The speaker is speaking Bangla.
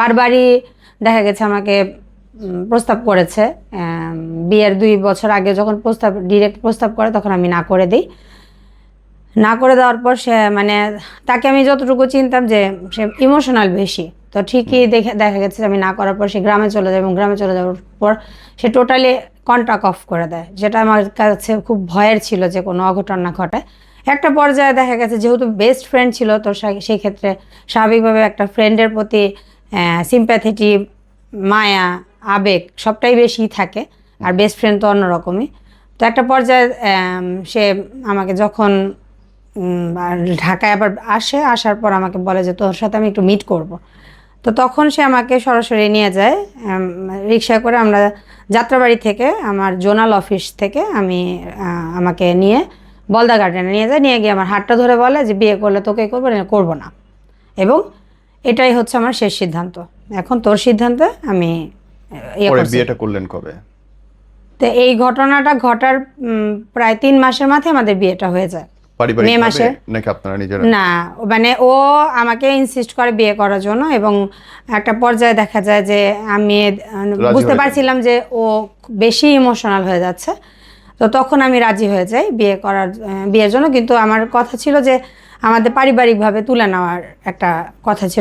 বারবারই দেখা গেছে আমাকে প্রস্তাব করেছে। বিয়ের দুই বছর আগে যখন প্রস্তাব ডিরেক্ট প্রস্তাব করে তখন আমি না করে দিই। না করে দেওয়ার পর সে মানে তাকে আমি যতটুকু চিনতাম যে সে ইমোশনাল বেশি। তো ঠিকই দেখে দেখা গেছে আমি না করার পর সে গ্রামে চলে যায় এবং গ্রামে চলে যাওয়ার পর সে টোটালি কন্ট্যাক্ট অফ করে দেয়। যেটা আমার কাছে খুব ভয়ের ছিল যে কোনো অঘটন না ঘটায় একটা পর্যায়ে দেখা গেছে যেহেতু বেস্ট ফ্রেন্ড ছিল তো সেই ক্ষেত্রে স্বাভাবিকভাবে একটা ফ্রেন্ডের প্রতি সিম্প্যাথেটি মায়া, আবেগ, সবটাই বেশি থাকে। আর বেস্ট ফ্রেন্ড তো অন্যরকমই তো একটা পর্যায়ে সে আমাকে যখন ঢাকায় আবার আসে, আসার পর আমাকে বলে যে, তোর সাথে আমি একটু মিট করব। তো তখন সে আমাকে সরাসরি নিয়ে যায় রিক্সায় করে আমরা যাত্রাবাড়ি থেকে, আমার জোনাল অফিস থেকে আমি আমাকে নিয়ে বলদা গার্ডেনে নিয়ে যায়। নিয়ে গিয়ে আমার হাতটা ধরে বলে যে, বিয়ে করলে তোকে করব, না করব না। এবং এটাই হচ্ছে আমার শেষ সিদ্ধান্ত। এখন তোর সিদ্ধান্তে আমি ইয়ে বিয়েটা করলেন কবে? তো এই ঘটনাটা ঘটার প্রায় তিন মাসের মাথায় আমাদের বিয়েটা হয়ে যায়। মে মাসে? নাকি আপনারা নিজেরা? না মানে ও আমাকে ইনসিস্ট করে বিয়ে করার জন্য এবং একটা পর্যায়ে দেখা যায় যে আমি বুঝতে পারছিলাম যে ও বেশি ইমোশনাল হয়ে যাচ্ছে। তো তখন আমি রাজি হয়ে যাই বিয়ে করার বিয়ের জন্য। কিন্তু আমার কথা ছিল যে আমাদের পারিবারিকভাবে তুলে নেওয়ার একটা কথা ছিল।